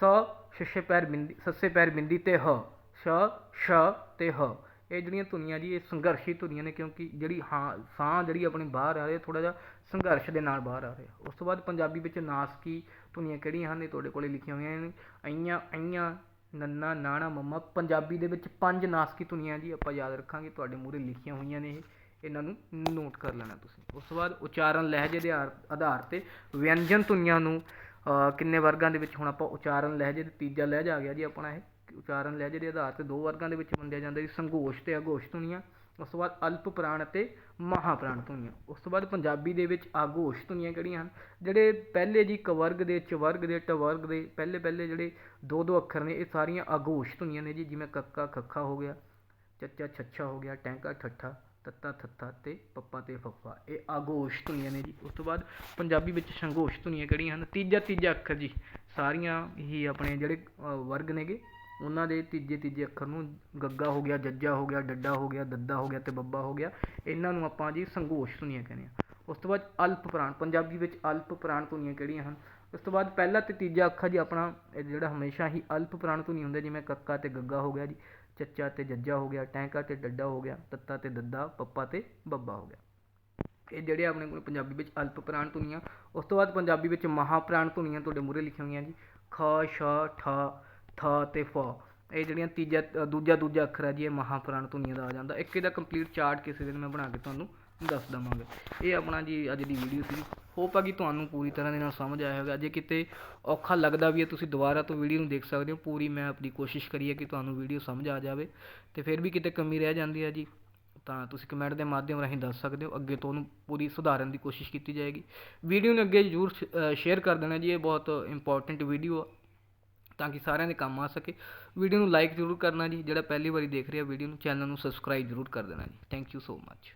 ਸ ਸ਼ਸ਼ੇ ਪੈਰ ਬਿੰਦੀ ਸੱਸੇ ਪੈਰ ਬਿੰਦੀ ਤੇ ਹ, ਸ਼ ਸ਼ ਤੇ ਹ। ਇਹ ਜਿਹੜੀਆਂ ਧੁਨੀਆਂ ਜੀ, ਇਹ ਸੰਘਰਸ਼ੀ ਧੁਨੀਆਂ ਨੇ, ਕਿਉਂਕਿ ਜਿਹੜੀ ਹਾਂ, ਸਾਹ ਜਿਹੜੀ ਆਪਣੀ ਬਾਹਰ ਆ ਰਹੀ ਹੈ ਥੋੜਾ ਜਿਹਾ ਸੰਘਰਸ਼ ਦੇ ਨਾਲ ਬਾਹਰ ਆ ਰਿਹਾ। ਉਸ ਤੋਂ ਬਾਅਦ ਪੰਜਾਬੀ ਵਿੱਚ ਨਾਸਕੀ ਧੁਨੀਆਂ ਕਿਹੜੀਆਂ ਹਨ, ਇਹ ਤੁਹਾਡੇ ਕੋਲੇ ਲਿਖੀਆਂ ਹੋਈਆਂ ਨੇ। ਅਈਆਂ ਅਈਆਂ ਨੰਨਾ, ਨਾਣਾ, ਮੰਮਾ, ਪੰਜਾਬੀ ਦੇ ਵਿੱਚ ਪੰਜ ਨਾਸਕੀ ਧੁਨੀਆਂ ਜੀ ਆਪਾਂ ਯਾਦ ਰੱਖਾਂਗੇ, ਤੁਹਾਡੇ ਮੂਹਰੇ ਲਿਖੀਆਂ ਹੋਈਆਂ ਨੇ ਇਹ। ਇਹਨਾਂ ਨੂੰ ਨੋਟ ਕਰ ਲੈਣਾ ਤੁਸੀਂ। ਉਸ ਤੋਂ ਬਾਅਦ ਉਚਾਰਨ ਲਹਿਜੇ ਦੇ ਆਧਾਰ ਤੇ ਵਿਅੰਜਨ ਧੁਨੀਆਂ ਨੂੰ ਕਿੰਨੇ ਵਰਗਾਂ ਦੇ ਵਿੱਚ ਹੁਣ ਆਪਾਂ ਉਚਾਰਨ ਲਹਿਜੇ ਦੇ ਤੀਜਾ ਲਹਿਜਾ ਆ ਗਿਆ ਜੀ ਆਪਣਾ ਇਹ। ਉਚਾਰਨ ਲਹਿਜੇ ਦੇ ਆਧਾਰ ਤੇ ਦੋ ਵਰਗਾਂ ਦੇ ਵਿੱਚ ਵੰਡਿਆ ਜਾਂਦਾ ਜੀ ਸੰਘੋਸ਼ ਤੇ ਅਘੋਸ਼ ਧੁਨੀਆਂ। ਉਸ ਤੋਂ ਬਾਅਦ ਅਲਪ ਪ੍ਰਾਣ ਅਤੇ ਮਹਾਪ੍ਰਾਣ ਧੁਨੀਆਂ। ਉਸ ਤੋਂ ਬਾਅਦ ਪੰਜਾਬੀ ਦੇ ਵਿੱਚ ਆਗੋਸ਼ ਧੁਨੀਆਂ ਕਿਹੜੀਆਂ ਹਨ? ਜਿਹੜੇ ਪਹਿਲੇ ਜੀ ਕਵਰਗ ਦੇ, ਚਵਰਗ ਦੇ, ਟਵਰਗ ਦੇ, ਪਹਿਲੇ ਪਹਿਲੇ ਜਿਹੜੇ ਦੋ ਦੋ ਅੱਖਰ ਨੇ, ਇਹ ਸਾਰੀਆਂ ਆਗੋਸ਼ ਧੁਨੀਆਂ ਨੇ ਜੀ, ਜਿਵੇਂ ਕੱਕਾ ਖੱਖਾ ਹੋ ਗਿਆ, ਚੱਚਾ ਛੱਛਾ ਹੋ ਗਿਆ, ਟੈਂਕਾ ਠੱਠਾ, ਤੱਤਾ ਥੱਤਾ ਤੇ ਪੱਪਾ ਤੇ ਫੱਫਾ। ਇਹ ਆਗੋਸ਼ ਧੁਨੀਆਂ ਨੇ ਜੀ। ਉਸ ਤੋਂ ਬਾਅਦ ਪੰਜਾਬੀ ਵਿੱਚ ਸੰਗੋਸ਼ ਧੁਨੀਆਂ ਕਿਹੜੀਆਂ ਹਨ? ਤੀਜਾ ਤੀਜਾ ਅੱਖਰ ਜੀ। ਸਾਰੀਆਂ ਹੀ ਆਪਣੇ ਜਿਹੜੇ ਵਰਗ ਨੇਗੇ। ਉਹਨਾਂ ਦੇ ਤੀਜੇ ਤੀਜੇ ਅੱਖਰ ਨੂੰ ਗੱਗਾ ਹੋ ਗਿਆ, ਜੱਜਾ ਹੋ ਗਿਆ, ਡੱਡਾ ਹੋ ਗਿਆ, ਦੱਦਾ ਹੋ ਗਿਆ ਅਤੇ ਬੱਬਾ ਹੋ ਗਿਆ, ਇਹਨਾਂ ਨੂੰ ਆਪਾਂ ਜੀ ਸੰਘੋਸ਼ ਧੁਨੀਆਂ ਕਹਿੰਦੇ ਹਾਂ। ਉਸ ਤੋਂ ਬਾਅਦ ਅਲਪ ਪ੍ਰਾਣ, ਪੰਜਾਬੀ ਵਿੱਚ ਅਲਪ ਪ੍ਰਾਣ ਧੁਨੀਆਂ ਕਿਹੜੀਆਂ ਹਨ? ਉਸ ਤੋਂ ਬਾਅਦ ਪਹਿਲਾ ਅਤੇ ਤੀਜਾ ਅੱਖਰ ਜੀ ਆਪਣਾ, ਇਹ ਜਿਹੜਾ ਹਮੇਸ਼ਾ ਹੀ ਅਲਪ ਪ੍ਰਾਣ ਧੁਨੀ ਹੁੰਦਾ, ਜਿਵੇਂ ਕੱਕਾ ਅਤੇ ਗੱਗਾ ਹੋ ਗਿਆ ਜੀ, ਚੱਚਾ ਤੇ ਜੱਜਾ ਹੋ ਗਿਆ, ਟੈਂਕਾ ਤੇ ਡੱਡਾ ਹੋ ਗਿਆ, ਤੱਤਾ ਤੇ ਦੱਦਾ, ਪੱਪਾ ਤੇ ਬੱਬਾ ਹੋ ਗਿਆ। ਇਹ ਜਿਹੜੇ ਆਪਣੇ ਕੋਲ ਪੰਜਾਬੀ ਵਿੱਚ ਅਲਪ ਪ੍ਰਾਣ ਧੁਨੀਆਂ, ਉਸ ਤੋਂ ਬਾਅਦ ਪੰਜਾਬੀ ਵਿੱਚ ਮਹਾਪ੍ਰਾਣ ਧੁਨੀਆਂ ਤੁਹਾਡੇ ਮੂਹਰੇ ਲਿਖੀਆਂ ਹੋਈਆਂ ਜੀ, ਖ, ਸ਼, ਠ ਥ ਤੇ ਫ। ਇਹ ਜਿਹੜੀਆਂ ਤੀਜਾ ਦੂਜਾ ਦੂਜਾ ਅੱਖਰ ਹੈ ਜੀ, ਇਹ ਮਹਾਪ੍ਰਾਣ ਧੁਨੀਆਂ ਦਾ ਆ ਜਾਂਦਾ। ਇੱਕ ਇਹਦਾ ਕੰਪਲੀਟ ਚਾਰਟ ਕਿਸੇ ਦਿਨ ਮੈਂ ਬਣਾ ਕੇ ਤੁਹਾਨੂੰ ਦੱਸ ਦਵਾਂਗਾ। ਇਹ ਆਪਣਾ ਜੀ ਅੱਜ ਦੀ ਵੀਡੀਓ ਸੀ। ਹੋਪ ਆ ਕਿ ਤੁਹਾਨੂੰ ਪੂਰੀ ਤਰ੍ਹਾਂ ਦੇ ਨਾਲ ਸਮਝ ਆਇਆ ਹੋਵੇਗਾ। ਜੇ ਕਿਤੇ ਔਖਾ ਲੱਗਦਾ ਵੀ ਹੈ, ਤੁਸੀਂ ਦੁਬਾਰਾ ਤੋਂ ਵੀਡੀਓ ਨੂੰ ਦੇਖ ਸਕਦੇ ਹੋ। ਪੂਰੀ ਮੈਂ ਆਪਣੀ ਕੋਸ਼ਿਸ਼ ਕਰੀ ਹੈ ਕਿ ਤੁਹਾਨੂੰ ਵੀਡੀਓ ਸਮਝ ਆ ਜਾਵੇ। ਤੇ ਫਿਰ ਵੀ ਕਿਤੇ ਕਮੀ ਰਹਿ ਜਾਂਦੀ ਹੈ ਜੀ, ਤਾਂ ਤੁਸੀਂ ਕਮੈਂਟ ਦੇ ਮਾਧਿਅਮ ਰਾਹੀਂ ਦੱਸ ਸਕਦੇ ਹੋ। ਅੱਗੇ ਤੋਂ ਉਹਨੂੰ ਪੂਰੀ ਸੁਧਾਰਨ ਦੀ ਕੋਸ਼ਿਸ਼ ਕੀਤੀ ਜਾਏਗੀ। ਵੀਡੀਓ ਨੂੰ ਅੱਗੇ ਜ਼ਰੂਰ ਸ਼ੇਅਰ ਕਰ ਦੇਣਾ ਜੀ। ਇਹ ਬਹੁਤ ਇੰਪੋਰਟੈਂਟ ਵੀਡੀਓ ਆ। ਤਾਂ ਕਿ ਸਾਰਿਆਂ ਦੇ ਕੰਮ ਆ ਸਕੇ। ਵੀਡੀਓ ਨੂੰ ਲਾਈਕ ਜ਼ਰੂਰ ਕਰਨਾ ਜੀ। ਜਿਹੜਾ ਪਹਿਲੀ ਵਾਰੀ ਦੇਖ ਰਿਹਾ ਵੀਡੀਓ ਨੂੰ ਚੈਨਲ ਨੂੰ ਸਬਸਕ੍ਰਾਈਬ ਜ਼ਰੂਰ ਕਰ ਦੇਣਾ ਜੀ। Thank you so much